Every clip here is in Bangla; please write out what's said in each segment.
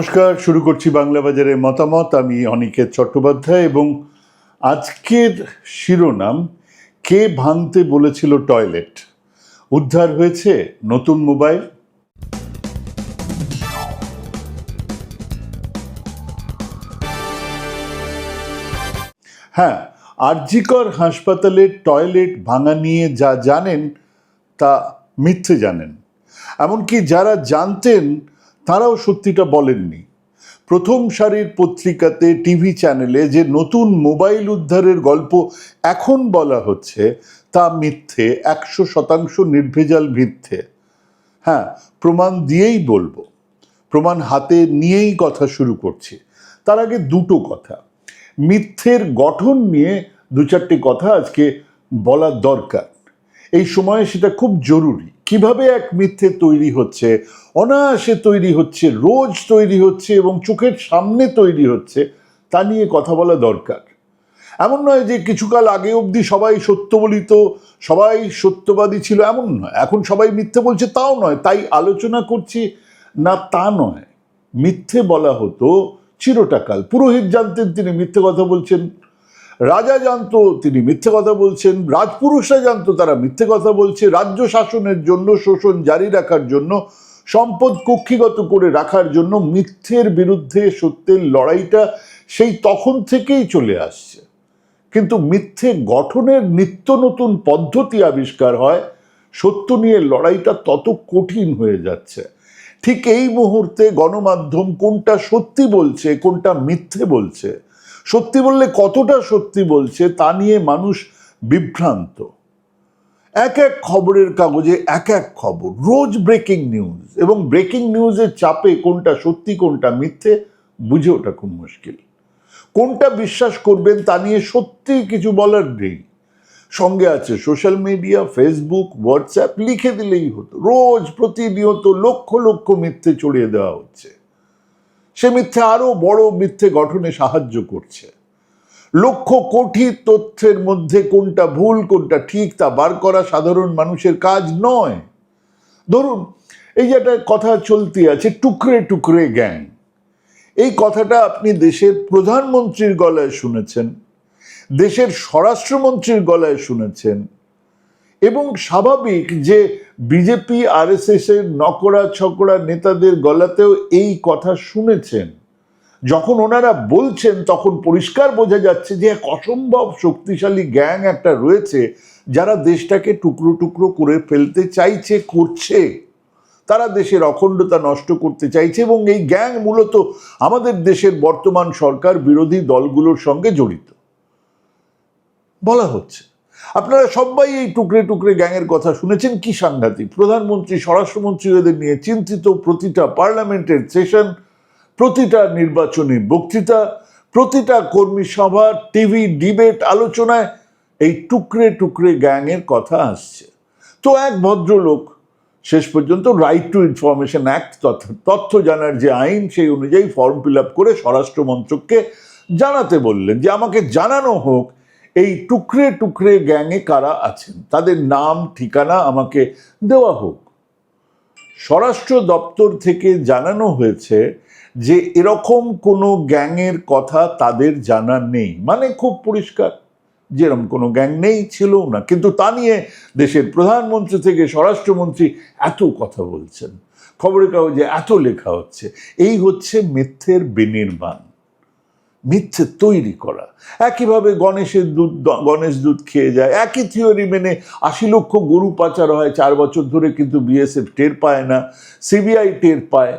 নমস্কার, শুরু করছি বাংলা বাজারের মতামত। আমি অনিকেত চট্টোপাধ্যায় এবং আজকের শিরোনাম, কে ভাঙতে বলেছিল টয়লেট? উদ্ধার হয়েছে নতুন মোবাইল। হ্যাঁ আরজিকর হাসপাতালের টয়লেট ভাঙা নিয়ে যা জানেন, তা মিথ্যে জানেন। এমনকি যারা জানতেন তারাও সত্যিটা বলেননি। প্রথম সারির পত্রিকাতে টিভি চ্যানেলে যে নতুন মোবাইল উদ্ধারের গল্প এখন বলা হচ্ছে, তা মিথ্যে, একশো শতাংশ নির্ভেজাল মিথ্যে। হ্যাঁ প্রমাণ দিয়েই বলব। প্রমাণ হাতে নিয়েই কথা শুরু করছি। তার আগে দুটো কথা। মিথ্যের গঠন নিয়ে দু চারটি কথা আজকে বলার দরকার। এই সময়ে সেটা খুব জরুরি। কীভাবে এক মিথ্যে তৈরি হচ্ছে? অনায়াসে তৈরি হচ্ছে, রোজ তৈরি হচ্ছে এবং চোখের সামনে তৈরি হচ্ছে, তা নিয়ে কথা বলা দরকার। এমন নয় যে কিছুকাল আগে অবধি সবাই সত্য বলিত সবাই সত্যবাদী ছিল, এমন নয়। এখন সবাই মিথ্যে বলছে, তাও নয়। তাই আলোচনা করছি, না তা নয়। মিথ্যে বলা হতো চিরটাকাল। পুরোহিত জানতেন তিনি মিথ্যে কথা বলছেন। রাজা জানতো, তিনি মিথ্যে কথা বলছেন, রাজপুরুষরা জানতো, তারা মিথ্যে কথা বলছে। রাজ্য শাসনের জন্য শোষণ জারি রাখার জন্য, সম্পদ কক্ষিগত করে রাখার জন্য মিথ্যের বিরুদ্ধে সত্যের লড়াইটা সেই তখন থেকেই চলে আসছে। কিন্তু মিথ্যে গঠনের নিত্য নতুন পদ্ধতি আবিষ্কার হয়, সত্য নিয়ে লড়াইটা তত কঠিন হয়ে যাচ্ছে। ঠিক এই মুহূর্তে গণমাধ্যম কোনটা সত্যি বলছে, কোনটা মিথ্যে বলছে সত্যি বললে কতটা সত্যি বলছে তা নিয়ে মানুষ বিভ্রান্ত। এক এক খবরের কাগজে এক এক খবর, রোজ ব্রেকিং নিউজ এবং ব্রেকিং নিউজের চাপে কোনটা সত্যি, কোনটা মিথ্যে বুঝে ওঠা খুব মুশকিল। কোনটা বিশ্বাস করবেন তা নিয়ে সত্যি কিছু বলার নেই। সঙ্গে আছে সোশ্যাল মিডিয়া ফেসবুক হোয়াটসঅ্যাপ লিখে দিলেই হতো। রোজ প্রতিনিয়ত লক্ষ লক্ষ মিথ্যে চড়িয়ে দেওয়া হচ্ছে। সে মিথ্যে আরও বড় মিথ্যে গঠনে সাহায্য করছে। লক্ষ কোটি তথ্যের মধ্যে কোনটা ভুল, কোনটা ঠিক তা বার করা সাধারণ মানুষের কাজ নয়। ধরুন, এই যে একটা কথা চলতি আছে, টুকরে টুকরে গ্যাং। এই কথাটা আপনি দেশের প্রধানমন্ত্রীর গলায় শুনেছেন, দেশের স্বরাষ্ট্রমন্ত্রীর গলায় শুনেছেন এবং স্বাভাবিক যে বিজেপি আরএসএস এর নকরা ছকরা নেতাদের গলাতেও এই কথা শুনেছেন। যখন ওনারা বলছেন, তখন পরিষ্কার বোঝা যাচ্ছে যে এক অসম্ভব শক্তিশালী গ্যাং একটা রয়েছে, যারা দেশটাকে টুকরো টুকরো করে ফেলতে চাইছে, করছে। তারা দেশের অখণ্ডতা নষ্ট করতে চাইছে এবং এই গ্যাং মূলত আমাদের দেশের বর্তমান সরকার বিরোধী দলগুলোর সঙ্গে জড়িত। বলা হচ্ছে। আপনারা সবাই এই টুকরে টুকরে গ্যাংয়ের কথা শুনেছেন। কি সাংঘাতিক? প্রধানমন্ত্রী স্বরাষ্ট্রমন্ত্রী এদের নিয়ে চিন্তিত প্রতিটা পার্লামেন্টের সেশন, প্রতিটা নির্বাচনী বক্তৃতা, প্রতিটা কর্মী সভা টিভি ডিবেট আলোচনায় এই টুকরে টুকরে গ্যাংয়ের কথা আসছে। তো এক ভদ্রলোক, শেষ পর্যন্ত রাইট টু ইনফরমেশন অ্যাক্ট তথ্য জানার যে আইন, সেই অনুযায়ী ফর্ম ফিল আপ করে স্বরাষ্ট্র মন্ত্রককে জানাতে বললেন যে, আমাকে জানানো হোক এই টুকরে টুকরে গ্যাংয়ে কারা আছেন? তাদের নাম, ঠিকানা আমাকে দেওয়া হোক। স্বরাষ্ট্র দপ্তর থেকে জানানো হয়েছে যে এরকম কোনো গ্যাংয়ের কথা তাদের জানা নেই। মানে খুব পরিষ্কার, যেরকম কোনো গ্যাং নেই, ছিল না। কিন্তু তা নিয়ে দেশের প্রধানমন্ত্রী থেকে স্বরাষ্ট্রমন্ত্রী এত কথা বলছেন। খবরের কাগজে এত লেখা হচ্ছে। এই হচ্ছে মিথ্যের বিনির্মাণ। মিথ্যে তৈরি করা। একইভাবে গণেশের দুধ, গণেশ দুধ খেয়ে যায়। একই থিওরি মেনে আশি লক্ষ গরু পাচার হয় চার বছর ধরে কিন্তু বিএসএফ টের পায় না, সিবিআই টের পায়।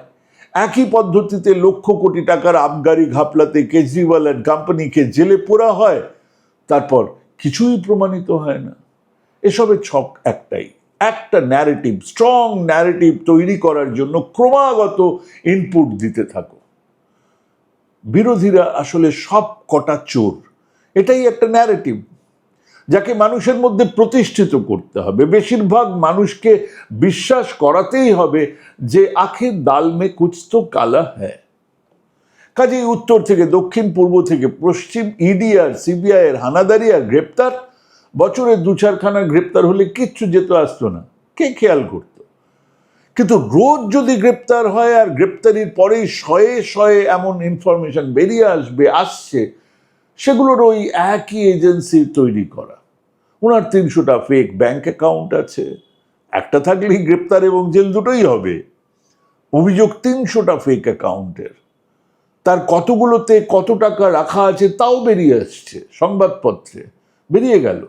একই পদ্ধতিতে লক্ষ কোটি টাকার আবগারি ঘাপলাতে কেজরিওয়াল অ্যান্ড কোম্পানিকে জেলে পোড়া হয়, তারপর কিছুই প্রমাণিত হয় না। এসবের ছক একটাই, একটা ন্যারেটিভ স্ট্রং ন্যারেটিভ তৈরি করার জন্য ক্রমাগত ইনপুট দিতে থাকো। বিরোধীরা আসলে সব কটা চোর। এটাই একটা ন্যারেটিভ যাকে মানুষের মধ্যে প্রতিষ্ঠিত করতে হবে। বেশিরভাগ মানুষকে বিশ্বাস করাতেই হবে যে আখের ডাল মে কুছ তো কালা হ্যায়। কাজেই উত্তর থেকে দক্ষিণ, পূর্ব থেকে পশ্চিম ইডি আর সিবিআই এর হানাদারি আর গ্রেপ্তার। বছরে দু চারখানা গ্রেপ্তার হলে কিচ্ছু যেত আসতো না। কে খেয়াল করতো? কিন্তু রোজ যদি গ্রেপ্তার হয় আর গ্রেপ্তারির পরেই শয়ে শয়ে এমন ইনফরমেশন বেরিয়ে আসবে, আসছে, সেগুলোর ওই একই এজেন্সি তৈরি করা। ওনার তিনশোটা ফেক ব্যাংক অ্যাকাউন্ট আছে, একটা থাকলেই গ্রেপ্তার এবং জেল দুটোই হবে। অভিযোগ তিনশোটা ফেক অ্যাকাউন্টের তার কতগুলোতে কত টাকা রাখা আছে তাও বেরিয়ে আসছে, সংবাদপত্রে। বেরিয়ে গেল।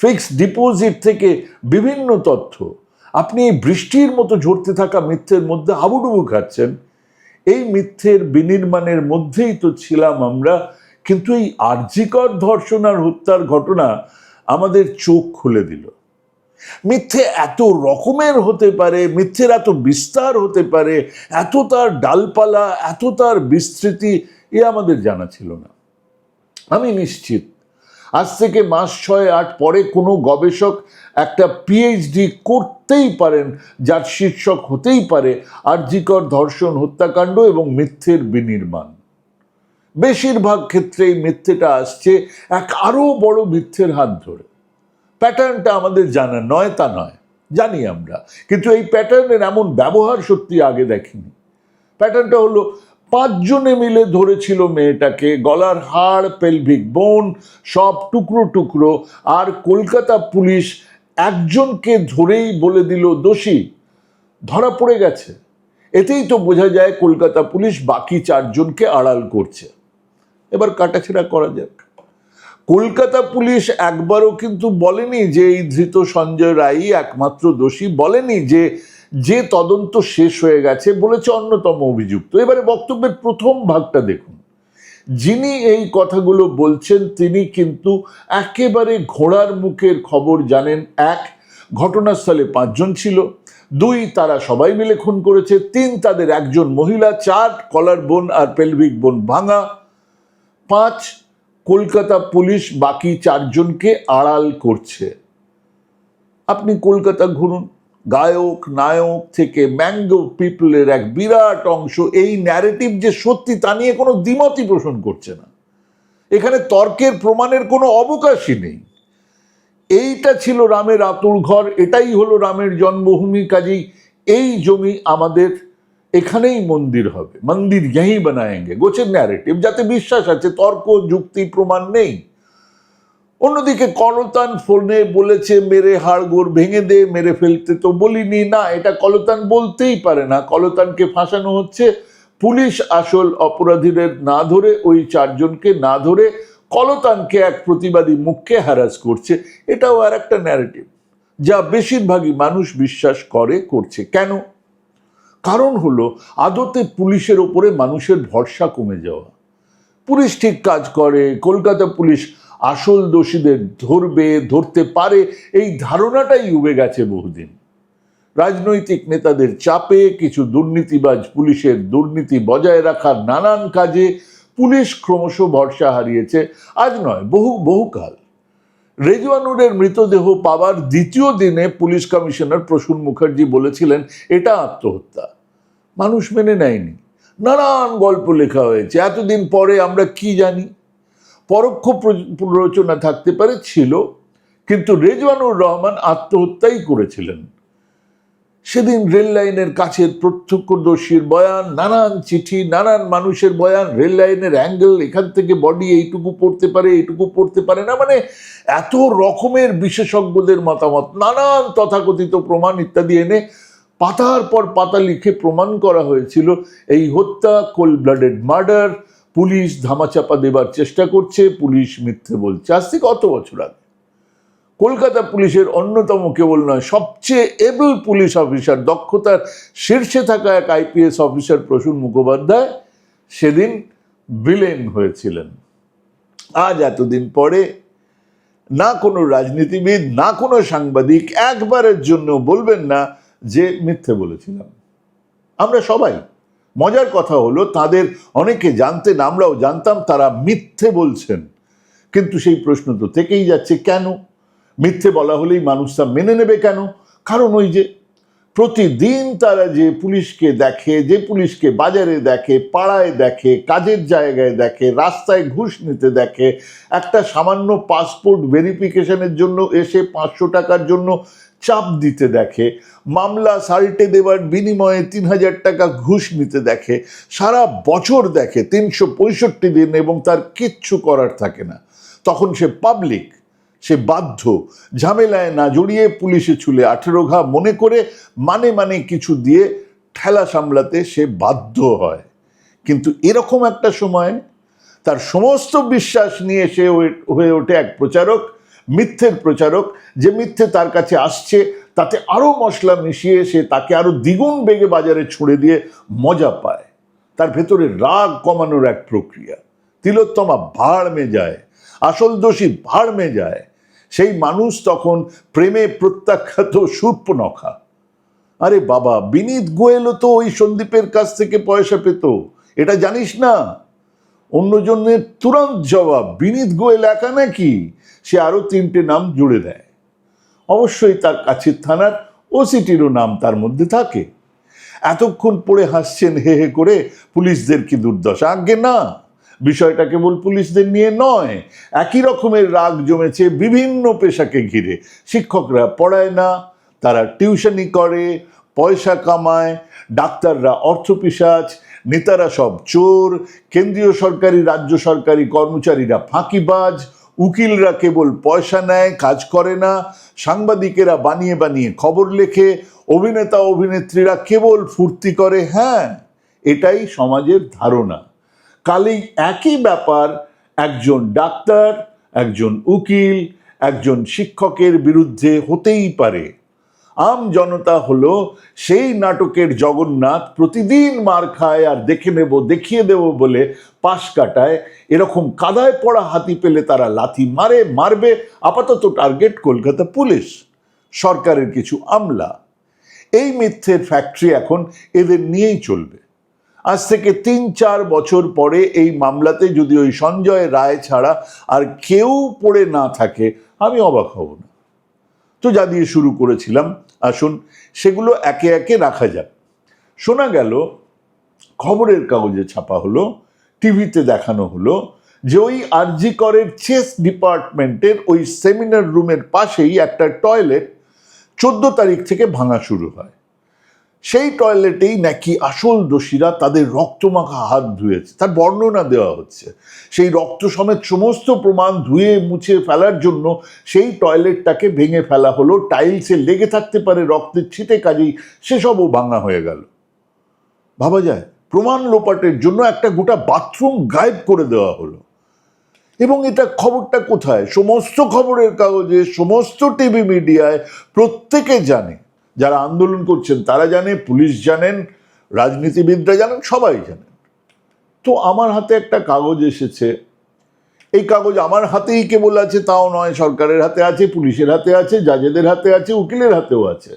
ফিক্সড ডিপোজিট থেকে বিভিন্ন তথ্য। আপনি বৃষ্টির মতো ঝরতে থাকা মিথ্যের মধ্যে হাবুডুবু খাচ্ছেন। এই মিথ্যের বিনির্মাণের মধ্যেই তো ছিলাম আমরা, কিন্তু এই আর্যিকর ধর্ষণ আর হত্যার ঘটনা আমাদের চোখ খুলে দিল। মিথ্যে এত রকমের হতে পারে, মিথ্যের এত বিস্তার হতে পারে, এত তার ডালপালা, এত তার বিস্তৃতি এ আমাদের জানা ছিল না। আমি নিশ্চিত আজ থেকে মাস ছয় আট পরে কোনো গবেষক একটা পিএইচডি করতেই পারেন, যার শীর্ষক হতেই পারে আর্যিকর ধর্ষণ, হত্যাকাণ্ড এবং মিথ্যের বিনির্মাণ। বেশিরভাগ ক্ষেত্রেই মিথ্যেটা আসছে এক আরও বড় মিথ্যের হাত ধরে। প্যাটার্নটা আমাদের জানা নয় তা নয়, জানি আমরা। কিন্তু এই প্যাটার্নের এমন ব্যবহার সত্যি আগে দেখিনি। প্যাটার্নটা হলো পাঁচজনে মিলে ধরেছিল মেয়েটাকে, গলার হাড় পেলভিক বোন সব টুকরো টুকরো, আর কলকাতা পুলিশ একজনকে ধরেই বলে দিল, দোষী, ধরা পড়ে গেছে। এতেই তো বোঝা যায় কলকাতা পুলিশ বাকি চারজনকে আড়াল করছে। এবার কাটাছেড়া করা যাক। কলকাতা পুলিশ একবারও কিন্তু বলেনি যে এই ধৃত সঞ্জয় রায় একমাত্র দোষী, বলেনি যে যে তদন্ত শেষ হয়ে গেছে বলেছে অন্যতম অভিযুক্ত। এবারে বক্তব্যের প্রথম ভাগটা দেখুন। যিনি এই কথাগুলো বলছেন, তিনি কিন্তু একেবারে ঘোড়ার মুখের খবর জানেন। এক, ঘটনাস্থলে পাঁচজন ছিল। দুই, তারা সবাই মিলে খুন করেছে। তিন, তাদের একজন মহিলা। চার, কলার বোন আর পেলভিক বোন ভাঙা। পাঁচ, কলকাতা পুলিশ বাকি চারজনকে আড়াল করছে। আপনি কলকাতা ঘুরুন। গায়ক, নায়ক থেকে ম্যাঙ্গো পিপলের এক বিরাট অংশ এই ন্যারেটিভ যে সত্যি তা নিয়ে কোনো দ্বিমতই পোষণ করছে না। এখানে তর্কের প্রমাণের কোনো অবকাশই নেই। এইটা ছিল রামের আতুর ঘর, এটাই হলো রামের জন্মভূমি, কাজেই এই জমি আমাদের এখানেই মন্দির হবে। মন্দির यही বানায়েঙ্গে, গোছের ন্যারেটিভ যাতে বিশ্বাস আছে, তর্ক, যুক্তি, প্রমাণ নেই। অন্যদিকে কলতান ফোনে বলেছে, মেরে হাড়গোড় ভেঙে দে, মেরে ফেলতে তো বলিনি। না, এটা কলতান বলতেই পারে না। কলতানকে ফাঁসানো হচ্ছে পুলিশ আসল অপরাধীদের না ধরে, ওই চারজনকে না ধরে কলতানকে এক প্রতিবাদী মুখকে হ্যারাস করছে। এটাও আর একটা ন্যারেটিভ যা বেশিরভাগই মানুষ বিশ্বাস করে, করছে। কেন? কারণ হলো, আদতে পুলিশের ওপরে মানুষের ভরসা কমে যাওয়া। পুলিশ ঠিক কাজ করে, কলকাতা পুলিশ আসল দোষীদের ধরবে, ধরতে পারে, এই ধারণাটাই উবে গেছে বহুদিন। রাজনৈতিক নেতাদের চাপে কিছু দুর্নীতিবাজ পুলিশের দুর্নীতি বজায় রাখার নানান কাজে পুলিশ ক্রমশ ভরসা হারিয়েছে। আজ নয়, বহু, বহুকাল। রেজওয়ানুরের মৃতদেহ পাওয়ার দ্বিতীয় দিনে পুলিশ কমিশনার প্রসূন মুখার্জি বলেছিলেন, এটা আত্মহত্যা। মানুষ মেনে নেয়নি। নানান গল্প লেখা হয়েছে। এতদিন পরে আমরা কি জানি? পরোক্ষ প্র- প্ররোচনা থাকতে পারে, ছিল। কিন্তু রেজওয়ানুর রহমান আত্মহত্যাই করেছিলেন। সেদিন রেল লাইনের কাছের প্রত্যক্ষদর্শীর বয়ান, নানান চিঠি, নানান মানুষের বয়ান, রেল লাইনের অ্যাঙ্গেল, এখান থেকে বডি এইটুকু পড়তে পারে, এইটুকু পড়তে পারে না মানে এত রকমের বিশেষজ্ঞদের মতামত, নানান তথাকথিত প্রমাণ ইত্যাদি এনে পাতার পর পাতা লিখে প্রমাণ করা হয়েছিল, এই হত্যা কোল ব্লাডেড মার্ডার পুলিশ ধামাচাপা দেবার চেষ্টা করছে, পুলিশ মিথ্যে বলছে। আজ থেকে কত বছর আগে? কলকাতা পুলিশের অন্যতম কেবল নয়, সবচেয়ে এবল পুলিশ অফিসার দক্ষতার শীর্ষে থাকা এক আইপিএস অফিসার প্রসূন মুখোপাধ্যায় সেদিন ভিলেন হয়েছিলেন। আজ এতদিন পরে না কোনো রাজনীতিবিদ, না কোনো সাংবাদিক একবারের জন্য বলবেন না যে মিথ্যে বলেছিলাম। আমরা সবাই মজার কথা হলো, তাদের অনেকে জানতেন, আমরাও জানতাম, তারা মিথ্যে বলছেন। কিন্তু সেই প্রশ্ন তো থেকেই যাচ্ছে, কেন? মিথ্যে বলা হলেই মানুষ তা মেনে নেবে কেন? কারণ ওই যে প্রতিদিন তারা যে পুলিশকে দেখে, যে পুলিশকে বাজারে দেখে, পাড়ায় দেখে, কাজের জায়গায় দেখে, রাস্তায় ঘুষ নিতে দেখে, একটা সামান্য পাসপোর্ট ভেরিফিকেশনের জন্য এসে পাঁচশো টাকার জন্য চাপ দিতে দেখে, মামলা সাল্টে দেওয়ার বিনিময়ে তিন হাজার টাকা ঘুষ নিতে দেখে, সারা বছর দেখে তিনশো পঁয়ষট্টি দিন এবং তার কিচ্ছু করার থাকে না। তখন সে পাবলিক সে বাধ্য, ঝামেলায় না জড়িয়ে পুলিশে ছুলে আঠেরো ঘা মনে করে মানে মানে কিছু দিয়ে ঠেলা সামলাতে সে বাধ্য হয়। কিন্তু এরকম একটা সময়, তার সমস্ত বিশ্বাস নিয়ে সে হয়ে ওঠে এক প্রচারক মিথ্যের প্রচারক যে মিথ্যে তার কাছে আসছে, তাতে আরও মশলা মিশিয়ে সে তাকে আরও দ্বিগুণ বেগে বাজারে ছুড়ে দিয়ে মজা পায়। তার ভেতরে রাগ কমানোর এক প্রক্রিয়া। তিলোত্তমা ভাড় মে যায়, আসল দোষী ভাড় মে যায়। সেই মানুষ তখন প্রেমে প্রত্যাখ্যাত সূর্পনখা আরে বাবা, বিনীত গোয়েলও তো ওই সন্দীপের কাছ থেকে পয়সা পেত। এটা জানিস না? অন্যজনের তুরন্ত জবাব বিনীত গোয়েল একা নাকি? সে আরও তিনটে নাম জুড়ে দেয়। অবশ্যই তার কাছের থানার ওসিটিরও নাম তার মধ্যে থাকে। এতক্ষণ পড়ে হাসছেন হে হে করে পুলিশদের কি দুর্দশা? আজ্ঞে না। বিষয়টা কেবল পুলিশদের নিয়ে নয়, একই রকমের রাগ জমেছে বিভিন্ন পেশাকে ঘিরে। শিক্ষকরা পড়ায় না, তারা টিউশনি করে, পয়সা কামায়, ডাক্তাররা অর্থপিসাচ নেতারা সব চোর, কেন্দ্রীয় সরকারি, রাজ্য সরকারি কর্মচারীরা ফাঁকিবাজ, উকিলরা কেবল পয়সা নেয়, কাজ করে না, সাংবাদিকেরা বানিয়ে বানিয়ে খবর লেখে, অভিনেতা, অভিনেত্রীরা কেবল ফুর্তি করে হ্যাঁ এটাই সমাজের ধারণা। কালেই একই ব্যাপার, একজন ডাক্তার, একজন উকিল, একজন শিক্ষকের বিরুদ্ধে হতেই পারে। আম জনতা হলো সেই নাটকের জগন্নাথ, প্রতিদিন মার খায় আর দেখে নেব, দেখিয়ে দেব বলে পাশ কাটায়। এরকম কাদায় পড়া হাতি পেলে তারা লাথি মারে, মারবে। আপাতত টার্গেট কলকাতা পুলিশ, সরকারের কিছু আমলা। এই মিথ্যের ফ্যাক্টরি এখন এদের নিয়েই চলবে। আজ থেকে তিন চার বছর পরে এই মামলাতে যদি ওই সঞ্জয় রায় ছাড়া আর কেউ পড়ে না থাকে, আমি অবাক হব না। তো যা দিয়ে শুরু করেছিলাম। আসুন, সেগুলো একে একে রাখা যাক। শোনা গেল, খবরের কাগজে ছাপা হলো, টিভিতে দেখানো হলো যে ওই আরজি করের চেস ডিপার্টমেন্টের ওই সেমিনার রুমের পাশেই একটা টয়লেট চোদ্দ তারিখ থেকে ভাঙা শুরু হয়। সেই টয়লেটেই নাকি আসল দোষীরা তাদের রক্তমাখা হাত ধুয়েছে, তার বর্ণনা দেওয়া হচ্ছে। সেই রক্ত সমেত সমস্ত প্রমাণ ধুয়ে মুছে ফেলার জন্য সেই টয়লেটটাকে ভেঙে ফেলা হলো টাইলসে লেগে থাকতে পারে রক্তের ছিটে কাজেই, সেসবও ভাঙা হয়ে গেল। ভাবা যায়, প্রমাণ লোপাটের জন্য একটা গোটা বাথরুম গায়েব করে দেওয়া হলো। এবং এটা খবরটা কোথায়? সমস্ত খবরের কাগজে, সমস্ত টিভি মিডিয়ায় প্রত্যেকে জানে যারা আন্দোলন করছেন, তারা জানে পুলিশ জানেন, রাজনীতিবিদরা জানেন, সবাই জানেন। তো আমার হাতে একটা কাগজ এসেছে। এই কাগজ আমার হাতেই কেবল আছে, তাও নয়, সরকারের হাতে আছে, পুলিশের হাতে আছে, জাজেদের হাতে আছে, উকিলের হাতেও আছে।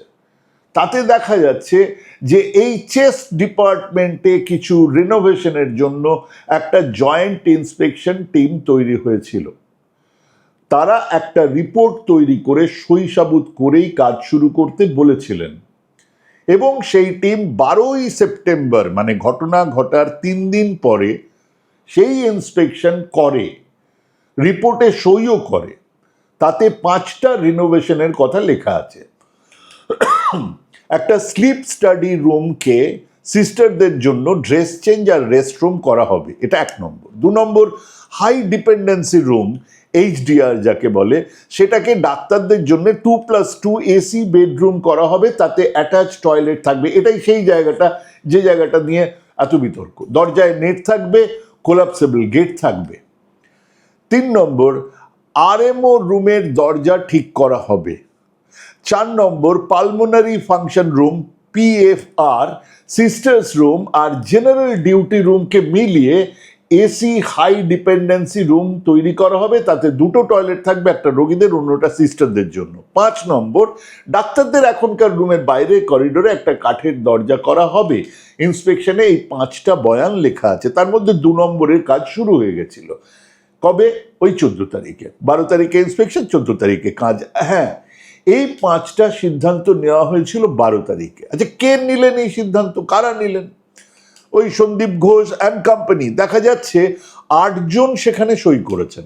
তাতে দেখা যাচ্ছে যে এই চেস ডিপার্টমেন্টে কিছু রিনোভেশনের জন্য একটা জয়েন্ট ইন্সপেকশন টিম তৈরি হয়েছিল। তারা একটা রিপোর্ট তৈরি করে সই সাবুত করেই কাজ শুরু করতে বলেছিলেন। এবং সেই টিম বারোই সেপ্টেম্বর মানে ঘটনা ঘটার তিন দিন পরে সেই ইন্সপেকশন করে, রিপোর্টে সইও করে। তাতে পাঁচটা রিনোভেশনের কথা লেখা আছে। একটা স্লিপ স্টাডি রুমকে সিস্টারদের জন্য ড্রেস চেঞ্জ আর রেস্টরুম করা হবে। এটা এক নম্বর। দু নম্বর হাই ডিপেন্ডেন্সি রুম এইচডিআর যাকে বলে, সেটাকে ডাক্তারদের জন্য two plus two AC bedroom করা হবে, তাতে অ্যাটাচ টয়লেট থাকবে। এটাই সেই জায়গাটা, যে জায়গাটা নিয়ে এত বিতর্ক। দরজায় নেট থাকবে কোলাপসেবল গেট থাকবে। তিন নম্বর আরএমও রুমের দরজা ঠিক করা হবে। চার নম্বর pulmonary function room PFR sisters room আর জেনারেল ডিউটি রুমকে মিলিয়ে এসি হাই ডিপেন্ডেন্সি রুম তৈরি করা হবে, তাতে দুটো টয়লেট থাকবে, একটা রোগীদের, অন্যটা সিস্টারদের জন্য। পাঁচ নম্বর, ডাক্তারদের এখনকার রুমের বাইরে করিডোরে একটা কাঠের দরজা করা হবে। ইন্সপেকশনে এই পাঁচটা বয়ান লেখা আছে, তার মধ্যে দু নম্বরের কাজ শুরু হয়ে গেছিল। কবে? ওই চোদ্দ তারিখে। বারো তারিখে ইন্সপেকশন চোদ্দ তারিখে কাজ। হ্যাঁ এই পাঁচটা সিদ্ধান্ত নেওয়া হয়েছিল বারো তারিখে। আচ্ছা কে নিলেন এই সিদ্ধান্ত? কারা নিলেন? ওই সন্দীপ ঘোষ অ্যান্ড কোম্পানি দেখা যাচ্ছে আটজন সেখানে সই করেছেন।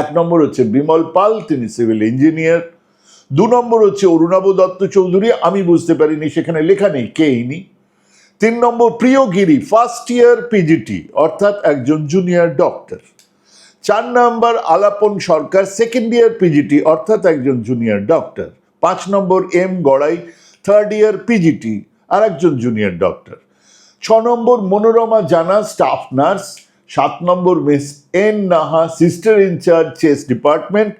এক নম্বর হচ্ছে বিমল পাল, তিনি সিভিল ইঞ্জিনিয়ার দু নম্বর হচ্ছে অরুণাব দত্ত চৌধুরী, আমি বুঝতে পারিনি সেখানে লেখা নেই, কে ইনি। তিন নম্বর প্রিয়গিরি ফার্স্ট ইয়ার পিজিটি অর্থাৎ একজন জুনিয়র ডক্টর চার নম্বর আলাপন সরকার সেকেন্ড ইয়ার পিজিটি অর্থাৎ একজন জুনিয়র ডক্টর পাঁচ নম্বর M Garai third year PGT আর একজন জুনিয়র ডক্টর ছ নম্বর মনোরমা জানা স্টাফ নার্স সাত নম্বর Miss N Naha sister in charge chest department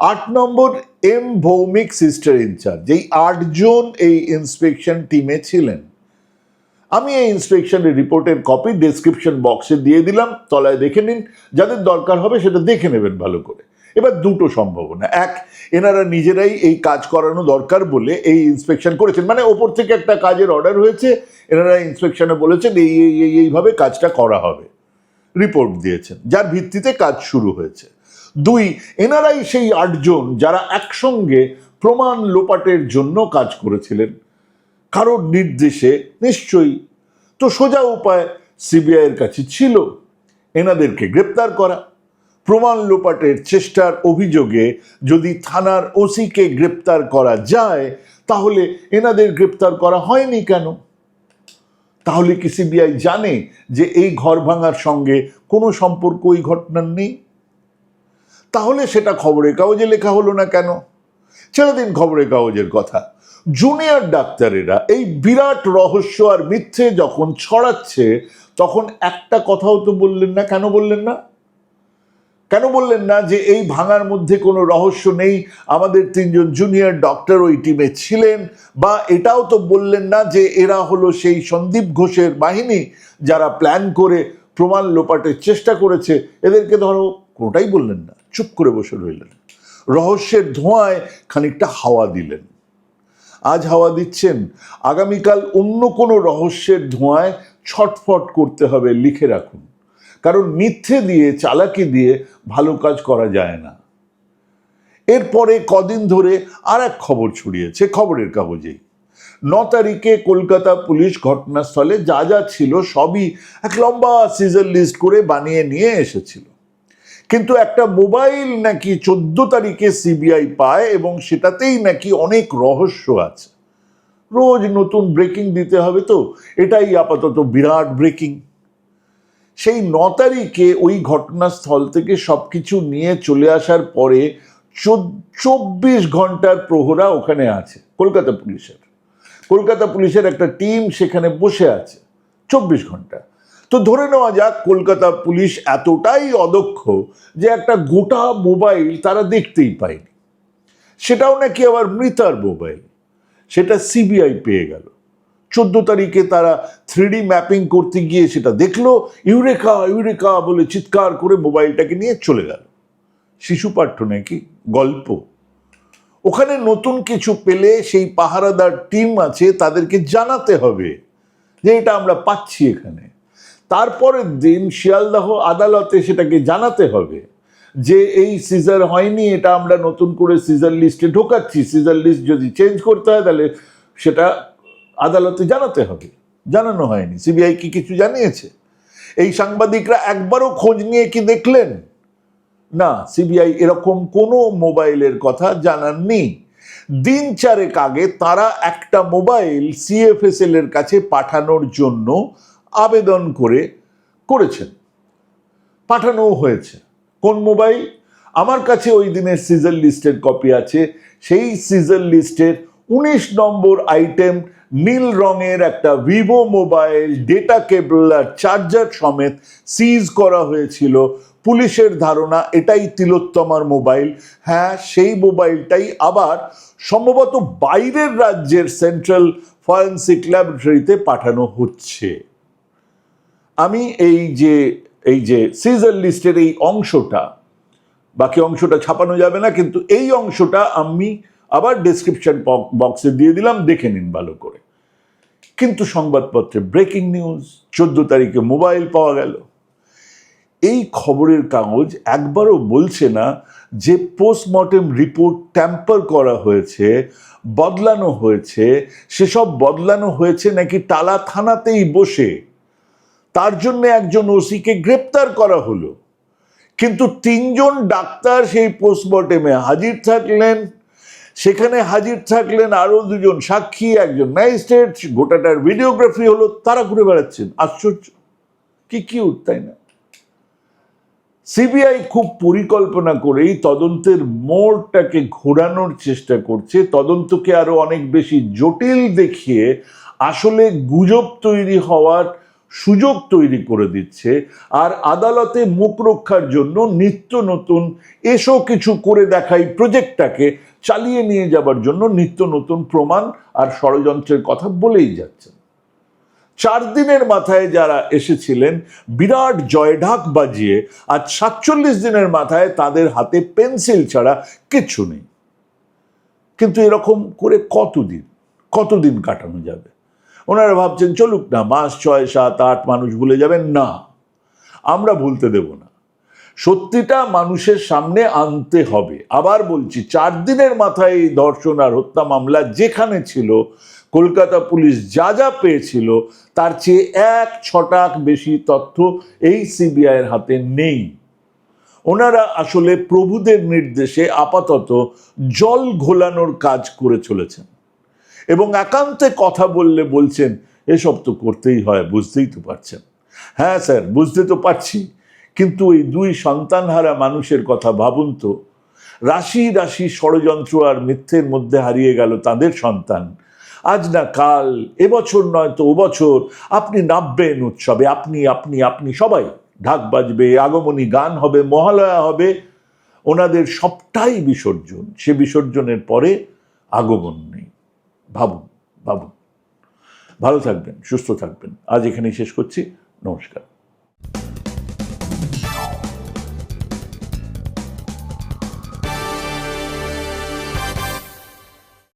আট নম্বর M Bhowmik sister in charge এই আটজন এই ইন্সপেকশন টিমে ছিলেন। আমি এই ইন্সপেকশনের রিপোর্টের কপি ডেসক্রিপশন বক্সে দিয়ে দিলাম। তলায় দেখে নিন। যাদের দরকার হবে সেটা দেখে নেবেন ভালো করে। এবার দুটো সম্ভাবনা। এক, এনারা নিজেরাই এই কাজ করানো দরকার বলে এই ইন্সপেকশন করেছেন। মানে ওপর থেকে একটা কাজের অর্ডার হয়েছে, এনারা ইন্সপেকশনে বলেছেন এই এই এই, এইভাবে কাজটা করা হবে। রিপোর্ট দিয়েছেন। যার ভিত্তিতে কাজ শুরু হয়েছে। দুই, এনারাই সেই আটজন যারা একসঙ্গে প্রমাণ লোপাটের জন্য কাজ করেছিলেন। কারোর নির্দেশে নিশ্চয়ই। তো সোজা উপায় সিবিআইয়ের কাছে ছিল, এনাদেরকে গ্রেপ্তার করা। প্রমাণ লোপাটের চেষ্টার অভিযোগে যদি থানার ওসিকে গ্রেপ্তার করা যায়, তাহলে এনাদের গ্রেপ্তার করা হয়নি কেন? তাহলে কি সিবিআই জানে যে এই ঘর ভাঙার সঙ্গে কোনো সম্পর্ক ওই ঘটনার নেই? তাহলে সেটা খবরের কাগজে লেখা হলো না কেন? ছেড়ে দিন খবরের কাগজের কথা। জুনিয়র ডাক্তারেরা এই বিরাট রহস্য আর মিথ্যে যখন ছড়াচ্ছে, তখন একটা কথাও তো বললেন না, কেন বললেন না? কেন বললেন না যে এই ভাঙার মধ্যে কোনো রহস্য নেই? আমাদের তিনজন জুনিয়র ডক্টর ওই টিমে ছিলেন বা এটাও তো বললেন না যে এরা হলো সেই সন্দীপ ঘোষের বাহিনী যারা প্ল্যান করে প্রমাণ লোপাটের চেষ্টা করেছে। এদেরকে ধরো, কোনোটাই বললেন না। চুপ করে বসে রইলেন। রহস্যের ধোঁয়ায় খানিকটা হাওয়া দিলেন। আজ হাওয়া দিচ্ছেন। আগামীকাল অন্য কোনো রহস্যের ধোঁয়ায় ছটফট করতে হবে, লিখে রাখুন। কারণ মিথ্যে দিয়ে, চালাকি দিয়ে ভালো কাজ করা যায় না। এরপরে কদিন ধরে আর এক খবর ছড়িয়েছে, খবরের কাগজেই ন তারিখে কলকাতা পুলিশ ঘটনাস্থলে যা যা ছিল সবই এক লম্বা সিজন লিস্ট করে বানিয়ে নিয়ে এসেছিল। কিন্তু একটা মোবাইল নাকি চোদ্দ তারিখে সিবিআই পায় এবং সেটাতেই নাকি অনেক রহস্য আছে। রোজ নতুন ব্রেকিং দিতে হবে তো, এটাই আপাতত বিরাট ব্রেকিং সেই ন তারিখে ওই ঘটনাস্থল থেকে সব কিছু নিয়ে চলে আসার পরে চব্বিশ ঘণ্টার প্রহরা ওখানে আছে, কলকাতা পুলিশের। কলকাতা পুলিশের একটা টিম সেখানে বসে আছে, চব্বিশ ঘণ্টা। তো ধরে নেওয়া যাক, কলকাতা পুলিশ এতটাই অদক্ষ যে একটা গোটা মোবাইল তারা দেখতেই পায়নি। সেটাও নাকি আবার মৃতার মোবাইল। সেটা সিবিআই পেয়ে গেল। চোদ্দ তারিখে তারা থ্রিডি ম্যাপিং করতে গিয়ে সেটা দেখল, ইউরেকা ইউরেকা বলে চিৎকার করে মোবাইলটাকে নিয়ে চলে গেল। শিশু পাঠ্য নাকি? গল্প। ওখানে নতুন কিছু পেলে সেই পাহারাদার টিম আছে, তাদেরকে জানাতে হবে যে এটা আমরা পাচ্ছি এখানে। তারপরের দিন শিয়ালদাহ আদালতে সেটাকে জানাতে হবে যে এই সিজার হয়নি, এটা আমরা নতুন করে সিজার লিস্টে ঢোকাচ্ছি। সিজার লিস্ট যদি চেঞ্জ করতে হয়, তাহলে সেটা আদালতে জানাতে হবে। জানানো হয়নি। সিবিআই কি কিছু জানিয়েছে? এই সাংবাদিকরা একবারও খোঁজ নিয়ে কি দেখলেন? না, সিবিআই এরকম কোনো মোবাইলের কথা জানাননি। দিন চারেক আগে তারা একটা মোবাইল সিএফএসএল এর কাছে পাঠানোর জন্য আবেদন করে করেছেন। পাঠানোও হয়েছে। কোন মোবাইল? আমার কাছে ওই দিনের সিজন লিস্টের কপি আছে। সেই সিজন লিস্টের উনিশ নম্বর আইটেম নীল রঙের একটা ভিভো মোবাইল ডেটা কেবল আর চার্জার সমেত সিজ করা হয়েছিল। পুলিশের ধারণা এটাই তিলোত্তমার মোবাইল। হ্যাঁ সেই মোবাইলটাই আবার সম্ভবত বাইরের রাজ্যের সেন্ট্রাল ফরেন্সিক ল্যাবরেটরিতে পাঠানো হচ্ছে। আমি এই যে এই যে সিজার লিস্টের এই অংশটা, বাকি অংশটা ছাপানো যাবে না, কিন্তু এই অংশটা আমি আবার ডেসক্রিপশন বক্সে দিয়ে দিলাম, দেখে নিন ভালো করে। কিন্তু সংবাদপত্রে ব্রেকিং নিউজ চোদ্দ তারিখে মোবাইল পাওয়া গেল। এই খবরের কাগজ একবারও বলছে না যে পোস্টমর্টেম রিপোর্ট ট্যাম্পার করা হয়েছে, বদলানো হয়েছে। সেসব বদলানো হয়েছে নাকি টালা থানাতেই বসে? তার জন্য একজন ওসিকে গ্রেপ্তার করা হলো। কিন্তু তিনজন ডাক্তার সেই পোস্টমর্টেমে হাজির থাকলেন। সেখানে হাজির থাকলেন আরও দুজন সাক্ষী, একজন ম্যাজিস্ট্রেট। গোটাটার ভিডিওগ্রাফি হলো তারা ঘুরে বেড়াচ্ছেন। আশ্চর্য। কি কিউট, তাই না? সিবিআই খুব পরিকল্পনা করেই তদন্তের মোড়টাকে ঘোরানোর চেষ্টা করছে। তদন্তকে আরও অনেক বেশি জটিল দেখিয়ে আসলে গুজব তৈরি হওয়ার সুযোগ তৈরি করে দিচ্ছে আর আদালতে মুখ রক্ষার জন্য নিত্য নতুন এসো কিছু করে দেখাই প্রজেক্টটাকে চালিয়ে নিয়ে যাবার জন্য নিত্য নতুন প্রমাণ আর ষড়যন্ত্রের কথা বলেই যাচ্ছেন চার দিনের মাথায় যারা এসেছিলেন, বিরাট জয়ঢাক বাজিয়ে আজ সাতচল্লিশ দিনের মাথায় তাদের হাতে পেন্সিল ছাড়া কিছু নেই। কিন্তু এরকম করে কতদিন? কতদিন কাটানো যাবে? ওনারা ভাবছেন, চলুক না, মাস ছয়, সাত, আট মানুষ ভুলে যাবেন, না। আমরা ভুলতে দেব না। সত্যিটা মানুষের সামনে আনতে হবে। আবার বলছি, চার দিনের মাথায় এই ধর্ষণ আর হত্যা মামলা যেখানে ছিল, কলকাতা পুলিশ যা যা পেয়েছিল, তার চেয়ে এক ছটাক বেশি তথ্য এই সিবিআইয়ের হাতে নেই। ওনারা আসলে প্রভুদের নির্দেশে আপাতত জল ঘোলানোর কাজ করে চলেছেন। এবং একান্তে কথা বললে বলছেন, এসব তো করতেই হয়, বুঝতেই তো পারছেন। হ্যাঁ স্যার, বুঝতে তো পারছি। কিন্তু এই দুই সন্তানহারা মানুষের কথা ভাবুন তো, রাশি রাশি ষড়যন্ত্র আর মিথ্যের মধ্যে হারিয়ে গেল তাদের সন্তান। আজ না কাল, এবছর নয় তো বছর আপনি নামবেন উৎসবে, আপনি আপনি আপনি, সবাই। ঢাক বাজবে, আগমনী গান হবে, মহালয়া হবে, ওনাদের সবটাই বিসর্জন। সে বিসর্জনের পরে আগমন নেই। ভাবুন ভাবুন। ভালো থাকবেন সুস্থ থাকবেন। আজ এখানেই শেষ করছি। নমস্কার।